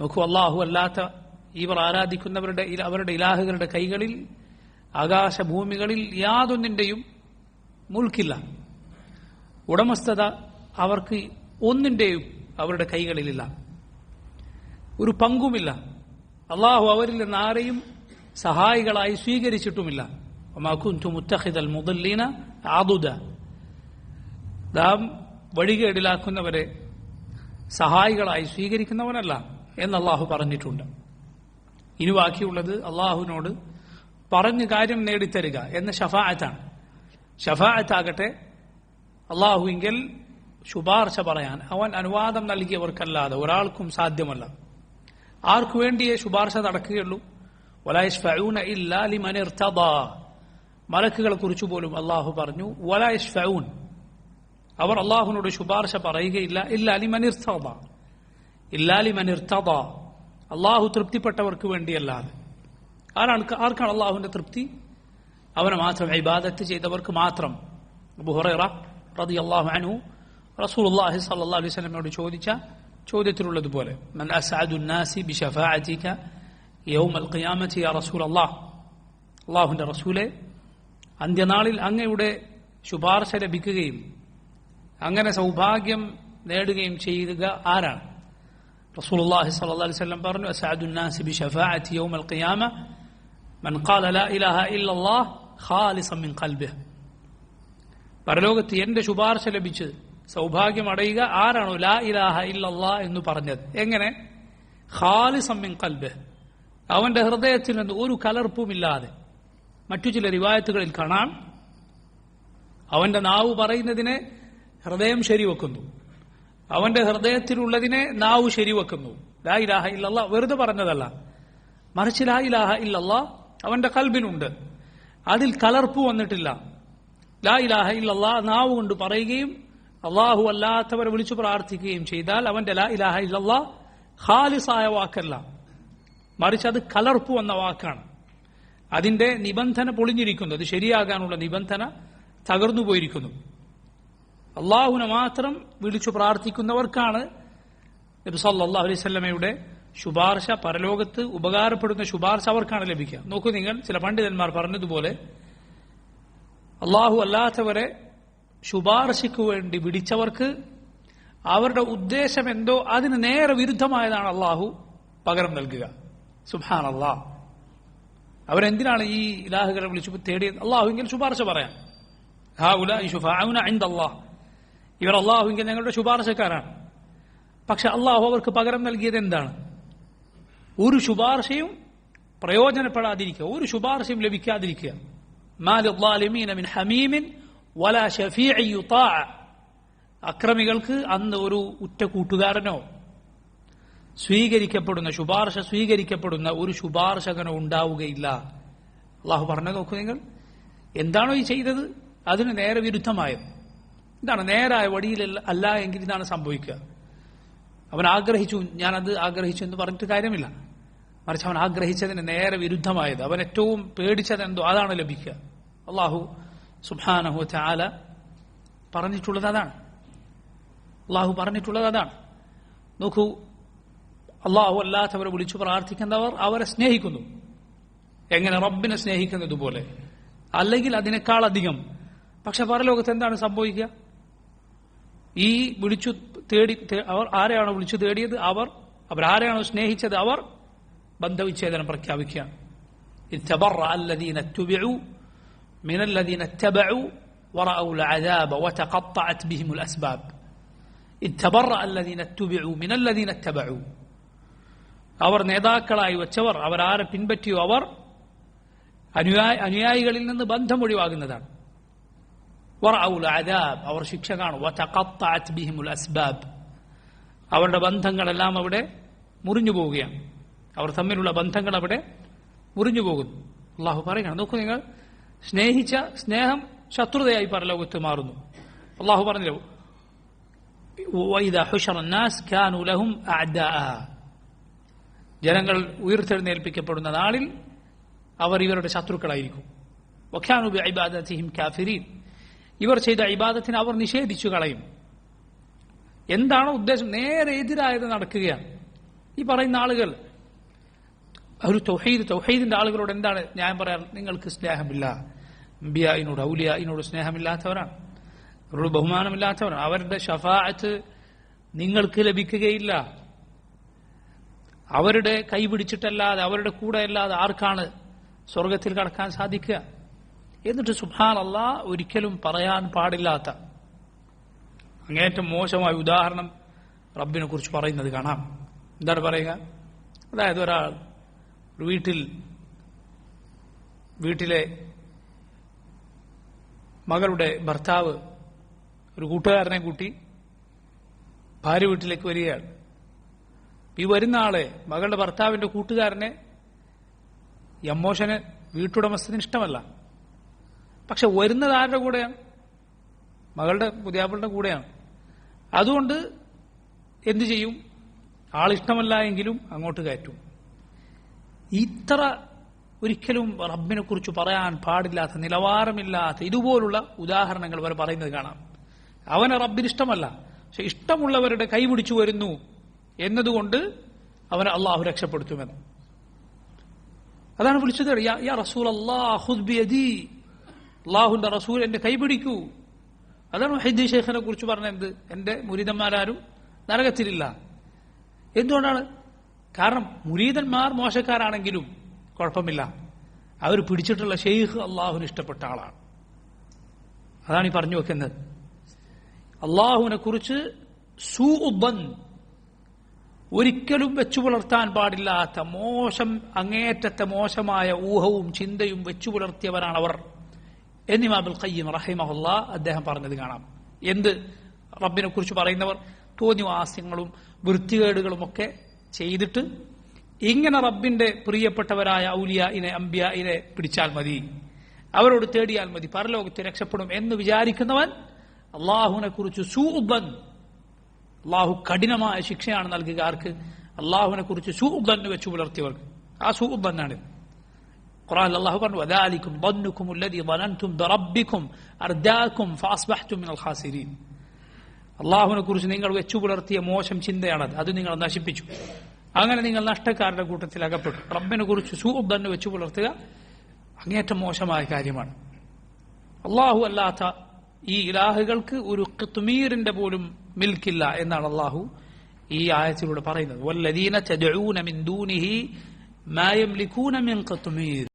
നോക്കൂ അള്ളാഹു അല്ലാത്ത ഇവർ ആരാധിക്കുന്നവരുടെ അവരുടെ ഇലാഹുകളുടെ കൈകളിൽ ആകാശഭൂമികളിൽ യാതൊന്നിന്റെയും മുൾക്കില്ല. ഉടമസ്ഥത അവർക്ക് ഒന്നിന്റെയും അവരുടെ കൈകളിലില്ല. ഒരു പങ്കുമില്ല. അള്ളാഹു അവരിൽ നിന്ന് ആരെയും സഹായികളായി സ്വീകരിച്ചിട്ടുമില്ല. മുത്തഹിദൽ മുദല്ലീന ആദുദ നാം വഴികേടിലാക്കുന്നവരെ സഹായികളായി സ്വീകരിക്കുന്നവനല്ല. എന്ന് അള്ളാഹു പറഞ്ഞിട്ടുണ്ട്. ഇനി ബാക്കിയുള്ളത് അള്ളാഹുവിനോട് പറഞ്ഞ് കാര്യം നേടിത്തരിക എന്ന ഷഫായത്താണ് ഷഫായത്താകട്ടെ അള്ളാഹുവിങ്കിൽ ശുപാർശ പറയാൻ അവൻ അനുവാദം നൽകിയവർക്കല്ലാതെ ഒരാൾക്കും സാധ്യമല്ല. ആർക്കു വേണ്ടിയേ ശുപാർശ നടക്കുകയുള്ളൂ? മലക്കുകളെ കുറിച്ച് പോലും അള്ളാഹു പറഞ്ഞു വലായിഷ്ഫഊൻ അവർ അള്ളാഹുവിനോട് ശുപാർശ പറയുകയില്ല ഇല്ലാ ലിമൻ ഇർതദാ ഇല്ലാ ലിമൻ ഇർതദാ അള്ളാഹു തൃപ്തിപ്പെട്ടവർക്ക് വേണ്ടിയല്ലാതെ. ആരാണ് ആർക്കാണ് അള്ളാഹുവിന്റെ തൃപ്തി? അവനെ മാത്രം ഇബാദത്ത് ചെയ്തവർക്ക് മാത്രം. റതി അള്ളാഹു റളിയല്ലാഹു അൻഹു റസൂലുള്ളാഹി സ്വല്ലല്ലാഹു അലൈഹി വസല്ലമയോട് ചോദിച്ച ചോദ്യത്തിലുള്ളതുപോലെ അള്ളാഹുവിന്റെ റസൂലെ അന്ത്യനാളിൽ അങ്ങയുടെ ശുപാർശ ലഭിക്കുകയും അങ്ങനെ സൗഭാഗ്യം നേടുകയും ചെയ്യുക ആരാണ്? റസൂലുള്ളാഹി സ്വല്ലല്ലാഹു അലൈഹി വസല്ലം പറഞ്ഞു അസ്അദു നാസി ബിശഫാഅതി യൗമൽ ഖിയാമ മൻ ഖാല ലാ ഇലാഹ ഇല്ലല്ലാഹ് ഖാലിസൻ മിൻ ഖൽബിഹി പരലോകത്ത് എന്റെ ശുപാർശ ലഭിച്ച് സൗഭാഗ്യം അടയുക ആരാണോ ലാ ഇലാഹ ഇല്ലല്ലാ എന്ന് പറഞ്ഞത്? എങ്ങനെ? ഖാലിസൻ മിൻ ഖൽബിഹി. അവന്റെ ഹൃദയത്തിൽ നിന്ന് ഒരു കലർപ്പുമില്ലാതെ. മറ്റു ചില റിവായത്തുകളിൽ കാണാം. അവന്റെ നാവ് പറയുന്നതിനെ ഹൃദയം ശരിവെക്കുന്നു. അവന്റെ ഹൃദയത്തിലുള്ളതിനെ നാവ് ശരിവെക്കുന്നു. ലാ ഇലാഹ ഇല്ലല്ലാ വെറുതെ പറഞ്ഞതല്ല. മറിച്ച് ലാ ഇലാഹ ഇല്ലല്ലാ അവന്റെ കൽബിനുണ്ട്. അതിൽ കലർപ്പ് വന്നിട്ടില്ല. ലാ ഇലാഹ ഇല്ലല്ലാ നാവ് കൊണ്ട് പറയുകയും അള്ളാഹു അല്ലാത്തവരെ വിളിച്ചു പ്രാർത്ഥിക്കുകയും ചെയ്താൽ അവന്റെ ലാ ഇലാഹ ഇല്ലല്ലാ ഖാലിസായ വാക്കല്ല. മറിച്ച് അത് കലർപ്പ് വന്ന വാക്കാണ്. അതിന്റെ നിബന്ധന പൊളിഞ്ഞിരിക്കുന്നു. അത് ശരിയാകാനുള്ള നിബന്ധന തകർന്നു പോയിരിക്കുന്നു അള്ളാഹുവിനെ മാത്രം വിളിച്ചു പ്രാർത്ഥിക്കുന്നവർക്കാണ് നബി വസല്ലമയുടെ ശുപാർശ പരലോകത്ത് ഉപകാരപ്പെടുന്ന ശുപാർശ അവർക്കാണ് ലഭിക്കുക. നോക്കൂ നിങ്ങൾ ചില പണ്ഡിതന്മാർ പറഞ്ഞതുപോലെ അള്ളാഹു അല്ലാത്തവരെ ശുപാർശയ്ക്ക് വേണ്ടി വിളിച്ചവർക്ക് അവരുടെ ഉദ്ദേശം എന്തോ അതിന് നേരെ വിരുദ്ധമായതാണ് അള്ളാഹു പകരം നൽകുക. സുഹാൻ അള്ളാഹ് അവരെന്തിനാണ് ഈ ഇലാഹുകളെ വിളിച്ചു തേടിയത്? അള്ളാഹു ഇങ്ങനെ ശുപാർശ പറയാം. ഹാഉലാഇ ശുഫാഉന ഇൻദല്ലാഹ്. ഇവർ അള്ളാഹുവിങ്കിൽ ഞങ്ങളുടെ ശുപാർശക്കാരാണ്. പക്ഷെ അള്ളാഹു അവർക്ക് പകരം നൽകിയത് എന്താണ്? ഒരു ശുപാർശയും പ്രയോജനപ്പെടാതിരിക്കുക ഒരു ശുപാർശയും ലഭിക്കാതിരിക്കുക. അക്രമികൾക്ക് അന്ന് ഒരു ഉറ്റ കൂട്ടുകാരനോ സ്വീകരിക്കപ്പെടുന്ന ശുപാർശ സ്വീകരിക്കപ്പെടുന്ന ഒരു ശുപാർശകനോ ഉണ്ടാവുകയില്ല. അള്ളാഹു പറഞ്ഞു നോക്കൂ നിങ്ങൾ. എന്താണോ ഈ ചെയ്തത്? അതിന് നേരെ വിരുദ്ധമായത്. ഇതാണ് നേരായ വഴിയിൽ അല്ല എങ്കിൽ ഇതാണ് സംഭവിക്കുക. അവൻ ആഗ്രഹിച്ചു ഞാനത് ആഗ്രഹിച്ചു എന്ന് പറഞ്ഞിട്ട് കാര്യമില്ല. മറിച്ച് അവൻ ആഗ്രഹിച്ചതിന് നേരെ വിരുദ്ധമായത് അവൻ ഏറ്റവും പേടിച്ചതെന്തോ അതാണ് ലഭിക്കുക. അള്ളാഹു സുബാനഹു ചാല പറഞ്ഞിട്ടുള്ളത് അതാണ്. അള്ളാഹു പറഞ്ഞിട്ടുള്ളത് അതാണ്. നോക്കൂ അള്ളാഹു അല്ലാത്തവരെ വിളിച്ചു പ്രാർത്ഥിക്കുന്നവർ അവരെ സ്നേഹിക്കുന്നു. എങ്ങനെ റബ്ബിനെ സ്നേഹിക്കുന്നതുപോലെ. അല്ലെങ്കിൽ അതിനേക്കാൾ അധികം പക്ഷെ പരലോകത്ത് എന്താണ് സംഭവിക്കുക? ഈ വിളിച്ചു തേടി തേ- അവർ ആരെയാണോ വിളിച്ചു തേടിയത് അവർ അവരാരെയാണോ സ്നേഹിച്ചത് അവർ ബന്ധവിച്ഛേദനം പ്രഖ്യാപിക്കുകയാണ് اتبرأ الذين اتبعوا من الذين اتبعوا ورأوا العذاب وتقطعت بهم الأسباب اتبرأ الذين اتبعوا من الذين اتبعوا അവർ നേതാക്കളായി വെച്ചവർ അവരാരെ പിൻപറ്റിയോ അവർ അനുയായി അനുയായികളിൽ നിന്ന് ബന്ധം ഒഴിവാകുന്നതാണ് വറവുൽ അദാബ് അവർ ശിക്ഷ കാണും. ബിഹിമുൽ അസ്ബാബ് അവരുടെ ബന്ധങ്ങളെല്ലാം അവിടെ മുറിഞ്ഞു പോവുകയാണ്. അവർ തമ്മിലുള്ള ബന്ധങ്ങൾ അവിടെ മുറിഞ്ഞു പോകുന്നു. അള്ളാഹു പറയുകയാണ് നോക്കൂ നിങ്ങൾ സ്നേഹിച്ച സ്നേഹം ശത്രുതയായി പരലോകത്ത് മാറുന്നു. അള്ളാഹു പറഞ്ഞല്ലോ ജനങ്ങൾ ഉയർത്തെഴുന്നേൽപ്പിക്കപ്പെടുന്ന നാളിൽ അവർ ഇവരുടെ ശത്രുക്കളായിരിക്കും. വഖ്യാനുബി ഐബാദത്തിഹിം കാഫിരീൻ. ഇവർ ചെയ്ത ഇബാദത്തിന് അവർ നിഷേധിച്ചു കളയും. എന്താണോ ഉദ്ദേശം? നേരെ എതിരായത് നടക്കുകയാണ്. ഈ പറയുന്ന ആളുകൾ ഒരു തൗഹീദ് തൗഹീദിന്റെ ആളുകളോട് എന്താണ്? ഞാൻ പറയാറ് നിങ്ങൾക്ക് സ്നേഹമില്ല. അമ്പിയായിനോട് ഔലിയായിനോട് സ്നേഹമില്ലാത്തവരാണ്. അവരോട് ബഹുമാനമില്ലാത്തവരാണ്. അവരുടെ ഷഫാഅത്ത് നിങ്ങൾക്ക് ലഭിക്കുകയില്ല. അവരുടെ കൈ പിടിച്ചിട്ടല്ലാതെ അവരുടെ കൂടെ അല്ലാതെ ആർക്കാണ് സ്വർഗത്തിൽ കടക്കാൻ സാധിക്കുക? എന്നിട്ട് സുഹാൻ അല്ലാ ഒരിക്കലും പറയാൻ പാടില്ലാത്ത അങ്ങേറ്റം മോശമായ ഉദാഹരണം റബ്ബിനെ കുറിച്ച് പറയുന്നത് കാണാം. എന്താണ് പറയുക? അതായത് ഒരാൾ ഒരു വീട്ടിൽ വീട്ടിലെ മകളുടെ ഭർത്താവ് ഒരു കൂട്ടുകാരനെ കൂട്ടി ഭാര്യ വീട്ടിലേക്ക് വരികയാണ്. ഈ വരുന്ന ആളെ മകളുടെ ഭർത്താവിന്റെ കൂട്ടുകാരനെ ഈ അമ്മോഷന് വീട്ടുടമസ്ഥന് ഇഷ്ടമല്ല. പക്ഷെ വരുന്നത് ആരുടെ കൂടെയാണ്? മകളുടെ പുതിയാപ്പിളുടെ കൂടെയാണ്. അതുകൊണ്ട് എന്തു ചെയ്യും? ആളിഷ്ടമല്ല എങ്കിലും അങ്ങോട്ട് കയറ്റും. ഇത്ര ഒരിക്കലും റബ്ബിനെ കുറിച്ച് പറയാൻ പാടില്ലാത്ത നിലവാരമില്ലാത്ത ഇതുപോലുള്ള ഉദാഹരണങ്ങൾ വരെ പറയുന്നത് കാണാം. അവന് റബ്ബിന് ഇഷ്ടമല്ല. പക്ഷെ ഇഷ്ടമുള്ളവരുടെ കൈപിടിച്ചു വരുന്നു എന്നതുകൊണ്ട് അവനെ അള്ളാഹു രക്ഷപ്പെടുത്തുമെന്ന്. അതാണ് വിളിച്ചത്. യാ റസൂൽ റസൂൽ അള്ളാഹുന്റെ റസൂൽ എന്റെ കൈപിടിക്കൂ അതാണ് ഹൈദി ഷെയ്ഖിനെ കുറിച്ച് പറഞ്ഞത്. എന്റെ മുരീതന്മാരാരും നരകത്തിലില്ല. എന്തുകൊണ്ടാണ്? കാരണം മുരീതന്മാർ മോശക്കാരാണെങ്കിലും കുഴപ്പമില്ല. അവർ പിടിച്ചിട്ടുള്ള ഷെയ്ഖ് അള്ളാഹുവിന് ഇഷ്ടപ്പെട്ട ആളാണ്. അതാണ് ഈ പറഞ്ഞു വെക്കുന്നത്. അള്ളാഹുവിനെ കുറിച്ച് ഒരിക്കലും വെച്ചു പുലർത്താൻ പാടില്ലാത്ത മോശം അങ്ങേറ്റത്തെ മോശമായ ഊഹവും ചിന്തയും വെച്ചു അവർ എന്നിമാബുൽ ഖയ്യം റഹിമഹുല്ല അദ്ദേഹം പറഞ്ഞത് കാണാം. എന്ത്? റബ്ബിനെ കുറിച്ച് പറയുന്നവർ തോന്നിവാസ്യങ്ങളും വൃത്തികേടുകളും ഒക്കെ ചെയ്തിട്ട് ഇങ്ങനെ റബ്ബിന്റെ പ്രിയപ്പെട്ടവരായ ഔലിയായിനെ അമ്പിയായിനെ പിടിച്ചാൽ മതി. അവരോട് തേടിയാൽ മതി. പരലോകത്ത് രക്ഷപ്പെടും എന്ന് വിചാരിക്കുന്നവൻ അള്ളാഹുവിനെ കുറിച്ച് സൂബൻ അള്ളാഹു കഠിനമായ ശിക്ഷയാണ് നൽകുക ആർക്ക്? അള്ളാഹുവിനെ കുറിച്ച് സൂബൻ വെച്ചു പുലർത്തിയവർക്ക്. ആ സൂബന്നാണ് ഖുറാൻ അള്ളാഹു പറഞ്ഞു വദാലിക്കും ظنكم الذي ظننتم بربكم أرداكم فأصبحتم من الخاسرين അള്ളാഹുവിനെ കുറിച്ച് നിങ്ങൾ വെച്ചു പുലർത്തിയ മോശം ചിന്തയാണത് അത് നിങ്ങൾ നശിപ്പിച്ചു അങ്ങനെ നിങ്ങൾ നഷ്ടക്കാരുടെ കൂട്ടത്തിൽ അകപ്പെട്ടു റബ്ബിനെ കുറിച്ച് സൂബന്ന് വെച്ചു പുലർത്തുക അങ്ങേറ്റം മോശമായ കാര്യമാണ് അള്ളാഹു അല്ലാത്ത ഈ ഇലാഹുകൾക്ക് ഒരു കിത്മീറിന്റെ പോലും മിൽക്കില്ല എന്നാണ് അള്ളാഹു ഈ ആയത്തിലൂടെ പറയുന്നത് വല്ലദീന തദഊന മിൻ ദൂനിഹി മാ യംലികൂന മിൻ ഖത്മീർ